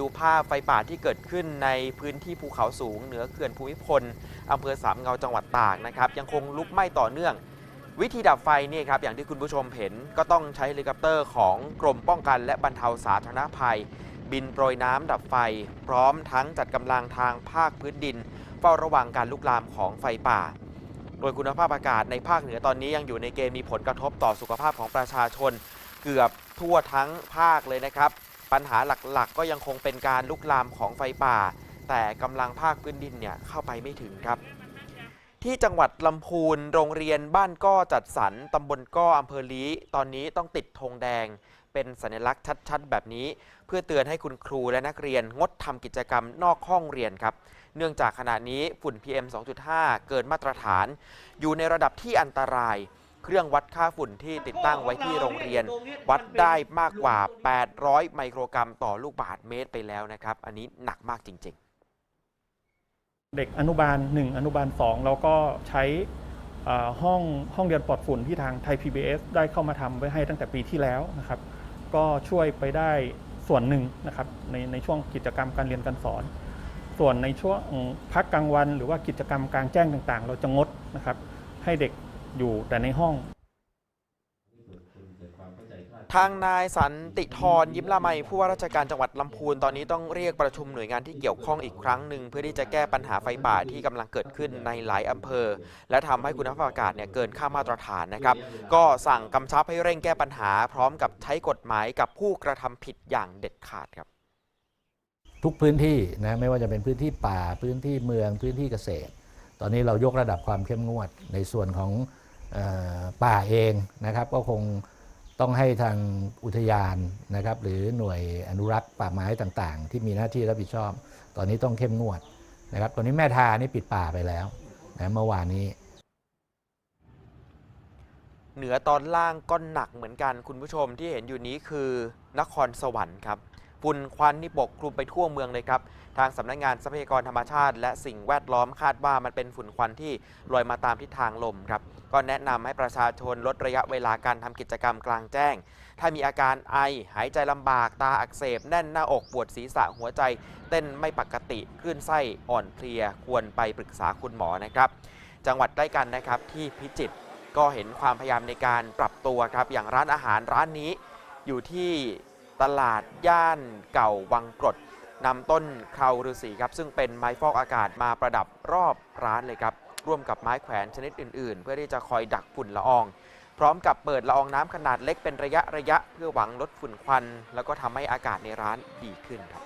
ดูภาพไฟป่าที่เกิดขึ้นในพื้นที่ภูเขาสูง เหนือเขื่อนภูมิพลอำเภอสามเงาจังหวัดตากนะครับยังคงลุกไหม้ต่อเนื่อง วิธีดับไฟนี่ครับอย่างที่คุณผู้ชมเห็นก็ต้องใช้เฮลิคอปเตอร์ของกรมป้องกันและบรรเทาสาธารณภัย บินโปรยน้ำดับไฟ พร้อมทั้งจัดกำลังทางภาคพื้นดิน เฝ้าระวังการลุกลามของไฟป่าโดยคุณภาพอากาศในภาคเหนือตอนนี้ยังอยู่ในเกณฑ์มีผลกระทบต่อสุขภาพของประชาชน เกือบทั่วทั้งภาคเลยนะครับ ปัญหาหลักๆ ก็ยังคงเป็นการลุกลามของไฟป่า แต่กำลังภาคพื้นดินเนี่ยเข้าไปไม่ถึงครับ ที่จังหวัดลำพูนโรงเรียนบ้านก้อจัดสรรตำบลก้ออำเภอลีตอนนี้ต้องติดธงแดง เป็นสัญลักษณ์ชัด ๆ แบบนี้ เพื่อเตือนให้คุณครูและนักเรียนงดทำกิจกรรมนอกห้องเรียนครับเนื่องจากขณะนี้ฝุ่น PM 2.5 เกินมาตรฐาน อยู่ในระดับที่อันตราย รื่องวัดค่าฝุ่นที่ติดตั้งไว้ที่โรงเรียน วัดได้มากกว่า 800 ไมโครกรัมต่อลูกบาศก์เมตรไปแล้วนะครับ อันนี้หนักมากจริง ๆ เด็กอนุบาล 1 อนุบาล 2 เราก็ใช้ห้องห้องเรียนปลอดฝุ่นที่ทางไทย PBS ได้เข้ามาทำไว้ให้ตั้งแต่ปีที่แล้วนะครับ ก็ช่วยไปได้ส่วนหนึ่งนะครับในในช่วงกิจกรรมการเรียนการสอน ส่วนในช่วงพักกลางวัน หรือว่ากิจกรรมกลางแจ้งต่างๆ เราจะงดนะครับให้เด็ก อยู่แต่ในห้อง ทางนายสันติธรยิ้มละไมผู้ว่าราชการจังหวัดลำพูนตอนนี้ต้องเรียกประชุมหน่วยงานที่เกี่ยวข้องอีกครั้งหนึ่งเพื่อที่จะแก้ปัญหาไฟป่าที่กำลังเกิดขึ้นในหลายอำเภอ และทำให้คุณภาพอากาศเนี่ยเกินค่ามาตรฐานนะครับ ก็สั่งกำชับให้เร่งแก้ปัญหา พร้อมกับใช้กฎหมายกับผู้กระทำผิดอย่างเด็ดขาดครับ ทุกพื้นที่นะไม่ว่าจะเป็นพื้นที่ป่าพื้นที่เมืองพื้นที่เกษตร ตอนนี้เรายกระดับความเข้มงวดในส่วนของเออ ป่าเองนะครับ ก็คงต้องให้ทางอุทยานนะครับ หรือหน่วยอนุรักษ์ป่าไม้ต่างๆ ที่มีหน้าที่รับผิดชอบ ตอนนี้ต้องเข้มงวดนะครับ ตอนนี้แม่ทานี่ปิดป่าไปแล้วนะเมื่อวานนี้ เหนือตอนล่างก็หนักเหมือนกันคุณผู้ชมที่เห็นอยู่นี้คือนครสวรรค์ครับ ฝุ่นควันนี่ปกคลุมไปทั่วเมืองเลยครับทางสำนักงานทรัพยากรธรรมชาติ และสิ่งแวดล้อมคาดว่ามันเป็นฝุ่นควันที่ลอยมาตามทิศทางลมครับก็แนะนำให้ประชาชนลดระยะเวลาการทำกิจกรรมกลางแจ้ง ถ้ามีอาการไอ หายใจลำบากตาอักเสบ แน่นหน้าอกปวดศีรษะหัวใจ เต้นไม่ปกติคลื่นไส้อ่อนเพลีย ควรไปปรึกษาคุณหมอนะครับ จังหวัดใกล้กันนะครับที่พิจิตรก็เห็นความพยายามในการปรับตัวครับอย่างร้านอาหารร้านนี้อยู่ที่ ตลาดย่านเก่าวังกรดนำต้นเคราฤาษีครับ ซึ่งเป็นไม้ฟอกอากาศมาประดับรอบร้านเลยครับ ร่วมกับไม้แขวนชนิดอื่น ๆ เพื่อที่จะคอยดักฝุ่นละออง พร้อมกับเปิดละอองน้ำขนาดเล็กเป็นระยะระยะเพื่อหวังลดฝุ่นควัน แล้วก็ทำให้อากาศในร้านดีขึ้นครับ